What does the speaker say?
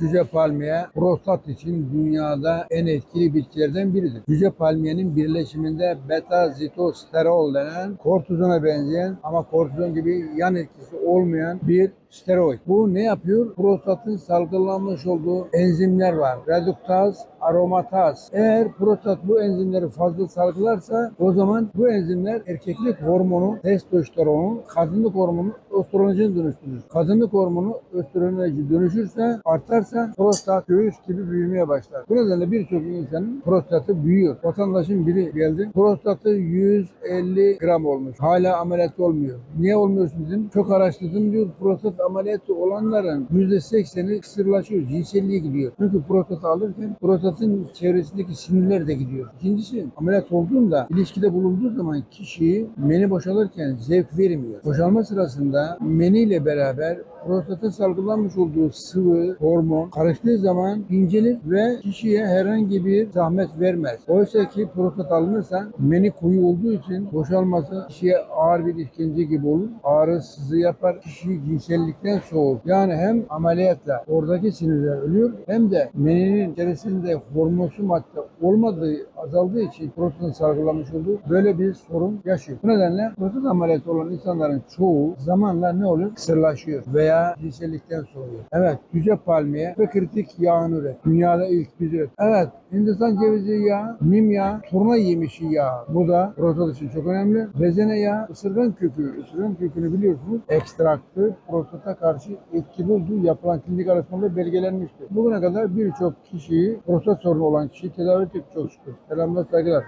Cüce palmiye prostat için dünyada en etkili bitkilerden biridir. Cüce palmiyenin birleşiminde beta zitosterol denen kortizona benzeyen ama kortizon gibi yan etkisi olmayan bir steroid. Bu ne yapıyor? Prostatın salgılanmış olduğu enzimler var. Reduktaz, aromataz. Eğer prostat bu enzimleri fazla salgılarsa o zaman bu enzimler erkeklik hormonu testosteronu, kadınlık hormonu östrojen dönüştürür. Kadınlık hormonu östrojene dönüşürse artarsa prostat göğüs gibi büyümeye başlar. Bu nedenle birçok insanın prostatı büyüyor. Vatandaşın biri geldi. Prostatı 150 gram olmuş. Hala ameliyat olmuyor. Niye olmuyorsun dedim. Çok araştırdım diyor. Prostat ameliyatı olanların %80'i kısırlaşıyor. Cinselliğe gidiyor. Çünkü prostatı alırken prostatın çevresindeki sinirler de gidiyor. İkincisi ameliyat olduğunda ilişkide bulunduğu zaman kişi meni boşalırken zevk vermiyor. Boşalma sırasında meni ile beraber prostatın salgılanmış olduğu sıvı, hormon karıştığı zaman incelir ve kişiye herhangi bir zahmet vermez. Oysa ki prostat alınırsa meni koyu olduğu için boşalması kişiye ağır bir işkence gibi olur. Ağrı, sızı yapar. Kişi cinsellikten soğur. Yani hem ameliyatla oradaki sinirler ölüyor hem de meninin içerisinde hormonsu madde olmadığı, azaldığı için prostatın salgılanmış olduğu böyle bir sorun yaşıyor. Bu nedenle prostat ameliyatı olan insanların çoğu zamanla ne oluyor? Kısırlaşıyor veya cinsellikten soğuyor. Evet, cüce palmiye ve kritik yağını üret. Dünyada ilk biz üret. Evet, Hindistan cevizi yağı, nim yağı, turna yemişi yağı. Bu da prostat için çok önemli. Rezene yağı, ısırgan kökü. Isırgan kökünü biliyorsunuz. Ekstraktı prostata karşı etkili olduğu yapılan klinik araştırmalarda belgelenmiştir. Bugüne kadar birçok kişiyi, prostat sorunu olan kişiyi tedavi ettik çok şükür. Selamlar, saygılar.